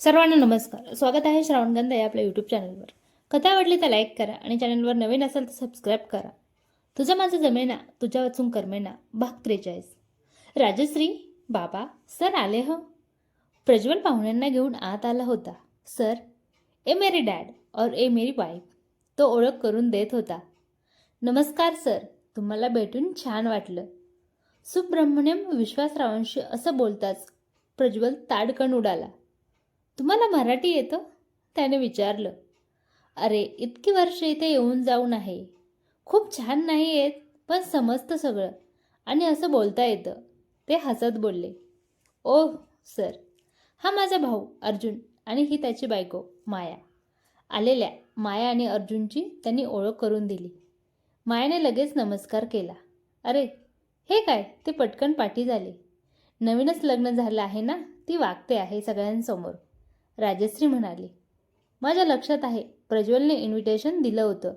सर्वांना नमस्कार. स्वागत आहे श्रावणगंधा या आपल्या यूट्यूब चॅनलवर कथा आवडली तर लाईक करा आणि चॅनलवर नवीन असाल तर सबस्क्राईब करा. तुझं माझं जमेना तुझ्या वाचून कर्मेना भाग त्रेचाळीस राजश्री बाबा सर आले हो. प्रज्वल पाहुण्यांना घेऊन आत आला होता. सर ए मेरी डॅड और ए मेरी वाईफ. तो ओळख करून देत होता. नमस्कार सर तुम्हाला भेटून छान वाटलं. सुब्रह्मण्यम विश्वासरावांशी असं बोलताच प्रज्वल ताडकण उडाला. तुम्हाला मराठी येतं? त्याने विचारलं. अरे इतकी वर्ष इथे येऊन जाऊन आहे. खूप छान नाही येत पण समजतं सगळं. आणि असं बोलता येतं. ते हसत बोलले. Oh sir. हा माझा भाऊ अर्जुन. आणि ही त्याची बायको माया. आलेल्या माया आणि अर्जुनची त्यांनी ओळख करून दिली. मायाने लगेच नमस्कार केला. अरे हे काय? ते पटकन पाठी झाले. नवीनच लग्न झालं आहे ना? ती वागते आहे सगळ्यांसमोर. राजश्री म्हणाली माझ्या लक्षात आहे प्रज्वलने इन्व्हिटेशन दिलं होतं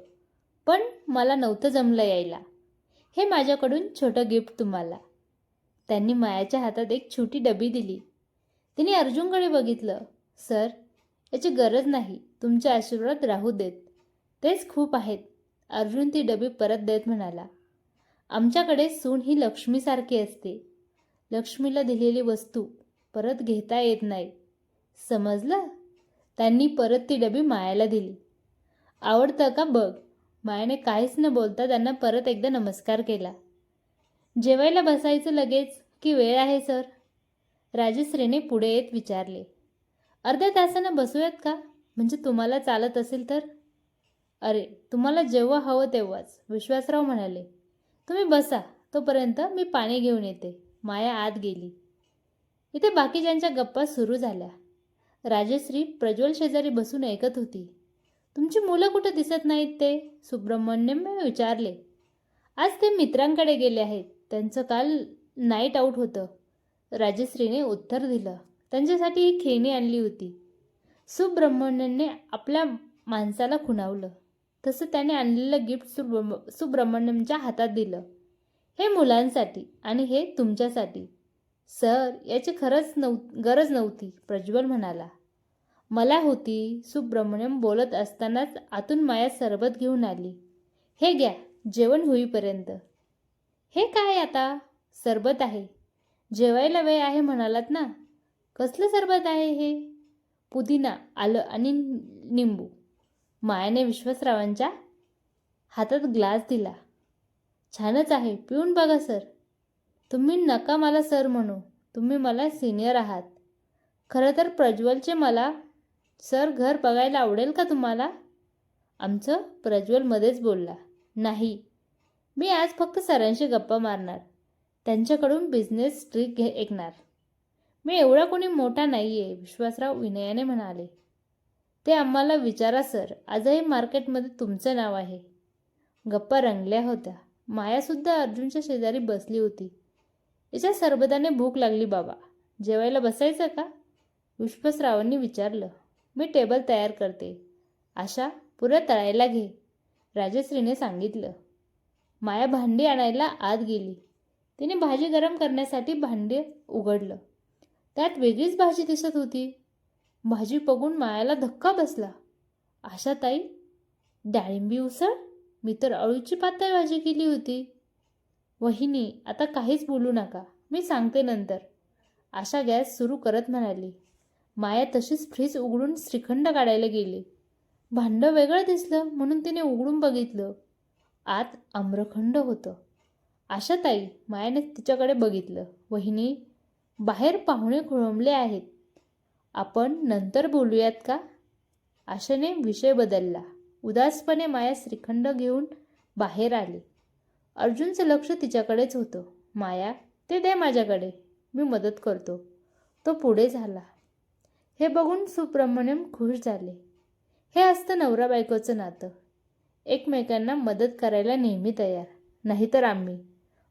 पण मला नव्हतं जमलं यायला. हे माझ्याकडून छोटं गिफ्ट तुम्हाला. त्यांनी मायाच्या हातात एक छोटी डबी दिली. तिने अर्जुनकडे बघितलं. सर याची गरज नाही तुमच्या आशीर्वाद राहू देत. तेच खूप आहेत. अर्जुन ती डबी परत देत म्हणाला. आमच्याकडे सून ही लक्ष्मीसारखी असते. लक्ष्मीला दिलेली वस्तू परत घेता येत नाही. समजलं? त्यांनी परत ती डबी मायाला दिली. आवडतं का बघ मायाने काहीच न बोलता त्यांना परत एकदा नमस्कार केला. जेवायला बसायचं लगेच की वेळ आहे सर? राजश्रीने पुढे येत विचारले. अर्ध्या तासानं बसूयात का? म्हणजे तुम्हाला चालत असेल तर? अरे तुम्हाला जेव्हा हवं तेव्हाच विश्वासराव म्हणाले. तुम्ही बसा तोपर्यंत मी पाणी घेऊन येते. माया आत गेली. इथे बाकीच्यांच्या गप्पा सुरू झाल्या. राजश्री प्रज्वल शेजारी बसून ऐकत होती. तुमची मुलं कुठं दिसत नाहीत ते? सुब्रह्मण्यम विचारले. आज ते मित्रांकडे गेले आहेत. त्यांचं काल नाईट आऊट होतं. राजश्रीने उत्तर दिलं. त्यांच्यासाठी ही खेळणी आणली होती. सुब्रह्मण्यनने आपल्या माणसाला खुणावलं. तसं त्याने आणलेलं गिफ्ट सुब्रम सुब्रह्मण्यमच्या हातात दिलं. हे मुलांसाठी आणि हे तुमच्यासाठी. सर याची खरंच नव गरज नव्हती प्रज्वल म्हणाला. मला होती सुब्रह्मण्यम बोलत असतानाच आतून माया सरबत घेऊन आली. हे घ्या जेवण होईपर्यंत. हे काय आता? सरबत आहे. जेवायला वेळ आहे म्हणालात ना? कसलं सरबत आहे हे? पुदिना आलं आणि निंबू. मायाने विश्वासरावांच्या हातात ग्लास दिला. छानच आहे पिऊन बघा सर. तुम्ही नका मला सर म्हणू. तुम्ही मला सिनियर आहात. खरं तर प्रज्वलचे मला सर घर बघायला आवडेल का तुम्हाला? आमचं प्रज्वलमध्येच बोलला. नाही. मी आज फक्त सरांशी गप्पा मारणार. त्यांच्याकडून बिझनेस ट्रिक घे ऐकणार. मी एवढा कोणी मोठा नाही आहे विश्वासराव विनयाने म्हणाले. ते आम्हाला विचारा सर. आजही मार्केटमध्ये तुमचं नाव आहे. गप्पा रंगल्या होत्या. मायासुद्धा अर्जुनच्या शेजारी बसली होती. याच्या सरबताने भूक लागली बाबा. जेवायला बसायचं का? विश्वसरावांनी विचारलं. मी टेबल तयार करते. आशा पुरं तळायला घे. राजश्रीने सांगितलं. माया भांडी आणायला आत गेली. तिने भाजी गरम करण्यासाठी भांडे उघडलं. त्यात वेगळीच भाजी दिसत होती. भाजी बघून मायाला धक्का बसला. आशाताई डाळिंबी उसळ? मी तर अळूची पातळ भाजी केली होती. वहिनी आता काहीच बोलू नका. मी सांगते नंतर. आशा गॅस सुरू करत म्हणाली. माया तशीच फ्रीज उघडून श्रीखंड काढायला गेली. भांडं वेगळं दिसलं म्हणून तिने उघडून बघितलं. आत आम्रखंड होतं. आशाताई मायाने तिच्याकडे बघितलं. वहिनी बाहेर पाहुणे खोळंबले आहेत. आपण नंतर बोलूयात का? आशाने विषय बदलला. उदासपणे माया श्रीखंड घेऊन बाहेर आली. अर्जुनचं लक्ष तिच्याकडेच होतं. माया ते दे माझ्याकडे. मी मदत करतो. तो पुढे झाला. हे बघून सुब्रमण्यम खुश झाले. हे असतं नवरा बायकोचं नातं. एकमेकांना मदत करायला नेहमी तयार. नाहीतर आम्ही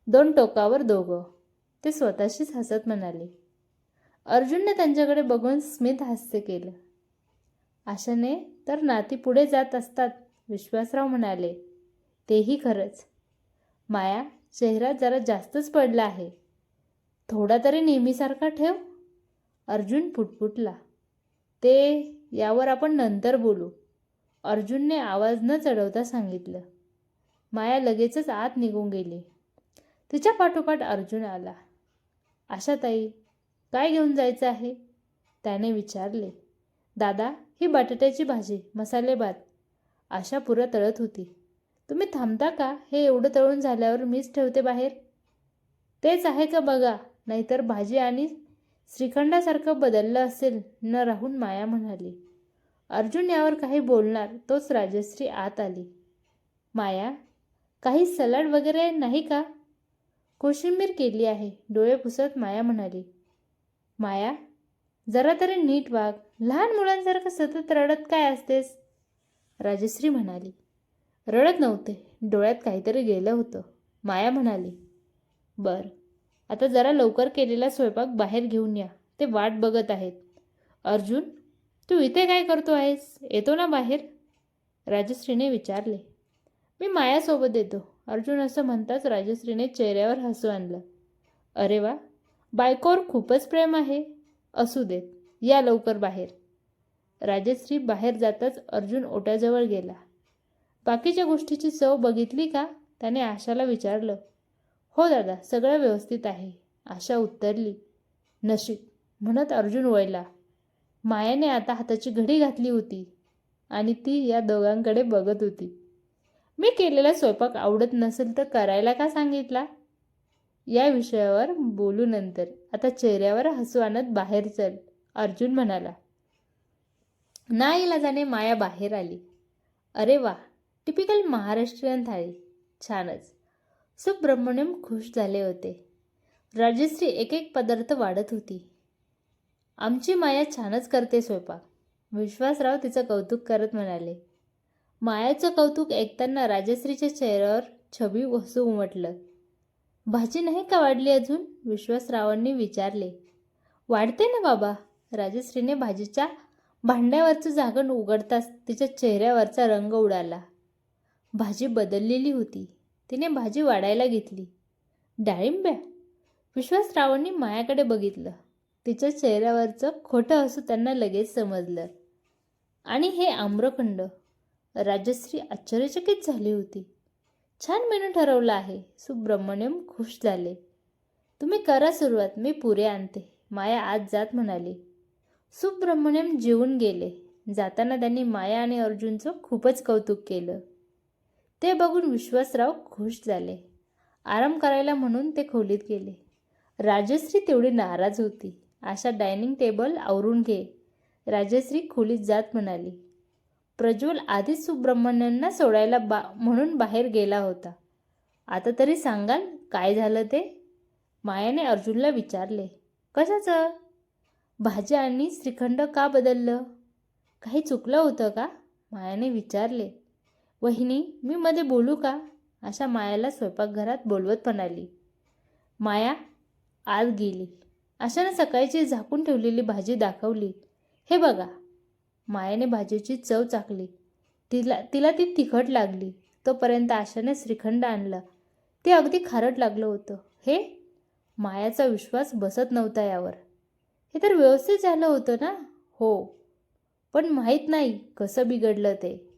दोन टोकावर दोघं. ते स्वतःशीच हसत म्हणाले. अर्जुनने त्यांच्याकडे बघून स्मित हास्य केलं. आशाने तर नाती पुढे जात असतात विश्वासराव म्हणाले. तेही खरंच. माया चेहरा जरा जास्तच पडला आहे. थोडा तरी नेहमीसारखा ठेव. अर्जुन पुटपुटला. ते यावर आपण नंतर बोलू. अर्जुनने आवाज न चढवता सांगितलं. माया लगेचच आत निघून गेली. तिच्या पाठोपाठ अर्जुन आला. आशाताई काय घेऊन जायचं आहे? त्याने विचारले. दादा ही बटाट्याची भाजी मसाले भात आशा पुरं तळत होती. तुम्ही थांबता का? हे एवढं तळून झाल्यावर मीच ठेवते बाहेर. तेच आहे का बघा? नाहीतर भाजी आणि श्रीखंडासारखं बदललं असेल न राहून माया म्हणाली. अर्जुन यावर काही बोलणार तोच राजश्री आत आली. माया काही सलाड वगैरे नाही का? कोशिंबीर केली आहे डोळे पुसत माया म्हणाली. माया जरा तरी नीट वाघ लहान मुलांसारखं सतत रडत काय असतेस? राजश्री म्हणाली. रडत नव्हते. डोळ्यात काहीतरी गेलं होतं. माया म्हणाली बर आता जरा लवकर केलेला स्वयंपाक बाहेर घेऊन या. ते वाट बघत आहेत. अर्जुन तू इथे काय करतो आहेस? येतो ना बाहेर? राजश्रीने विचारले. मी मायासोबत येतो. अर्जुन असं म्हणताच राजश्रीने चेहऱ्यावर हसू आणलं. अरे वा! बायकोवर खूपच प्रेम आहे. असू देत. या लवकर बाहेर. राजश्री बाहेर जाताच अर्जुन ओट्याजवळ गेला. बाकीच्या गोष्टीची चव बघितली का? त्याने आशाला विचारलं. हो दादा सगळं व्यवस्थित आहे. आशा उत्तरली. नशीब म्हणत अर्जुन वळला. मायाने आता हाताची घडी घातली होती आणि ती या दोघांकडे बघत होती. मी केलेला स्वयंपाक आवडत नसेल तर करायला का सांगितला? या विषयावर बोलू नंतर. आता चेहऱ्यावर हसू आणत बाहेर चल अर्जुन म्हणाला. नाईलाजाने माया बाहेर आली. अरे वा टिपिकल महाराष्ट्रीयन थाळी छानच सुब्रह्मण्यम खुश झाले होते राजश्री एक एक पदार्थ वाढत होती आमची माया छानच करते स्वयंपाक विश्वासराव तिचं कौतुक करत म्हणाले मायाचं कौतुक ऐकताना राजश्रीच्या चेहऱ्यावर छबी हसू उमटलं भाजी नाही का वाढली अजून विश्वासरावांनी विचारले वाढते ना बाबा राजश्रीने भाजीच्या भांड्यावरचं झाकण उघडताच तिच्या चेहऱ्यावरचा रंग उडाला भाजी बदललेली होती. तिने भाजी वाढायला घेतली. डाळिंब्या? विश्वासरावांनी मायाकडे बघितलं. तिच्या चेहऱ्यावरचं खोटं हसू त्यांना लगेच समजलं. आणि हे आम्रखंड राजश्री आश्चर्यचकित झाली होती. छान मेनू ठरवला आहे. सुब्रह्मण्यम खुश झाले. तुम्ही करा सुरुवात मी पुरे आणते. माया आज जात म्हणाली. सुब्रह्मण्यम जेवून गेले. जाताना त्यांनी माया आणि अर्जुनचं खूपच कौतुक केलं. ते बघून विश्वासराव खुश झाले. आराम करायला म्हणून ते खोलीत गेले. राजश्री तेवढी नाराज होती. आशा डायनिंग टेबल आवरून घे. राजश्री खोलीत जात म्हणाली. प्रज्वल आधीच सुब्रह्मण्यांना सोडायला बा म्हणून बाहेर गेला होता. आता तरी सांगाल काय झालं ते? मायाने अर्जुनला विचारले. कशाचं? भाजी आणि श्रीखंड का बदललं? काही चुकलं होतं का? मायाने विचारले. वहिनी मी मध्ये बोलू का? अशा मायाला स्वयंपाकघरात बोलवत पण आली माया आत गेली. अशानं सकाळची झाकून ठेवलेली भाजी दाखवली. हे बघा. मायाने भाजीची चव चाकली. तिला तिला ती तिखट लागली. तोपर्यंत आशाने श्रीखंड आणलं. ते अगदी खारट लागलं होतं. हे? मायाचा विश्वास बसत नव्हता यावर. हे तर व्यवस्थित झालं होतं ना? हो. पण माहीत नाही कसं बिघडलं ते.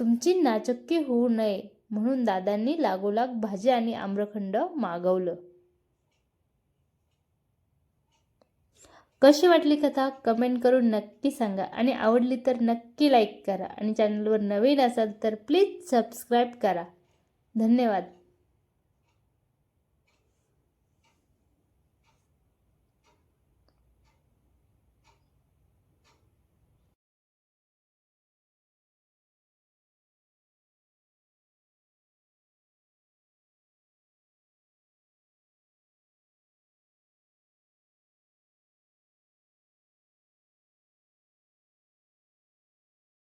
तुमची नाचक्की होऊ नये म्हणून दादांनी लागोलाग भाजी आणि आम्रखंड मागवलं. कशी वाटली कथा? कमेंट करून नक्की सांगा आणि आवडली तर नक्की लाईक करा आणि चॅनलवर नवीन असाल तर प्लीज सबस्क्राईब करा. धन्यवाद.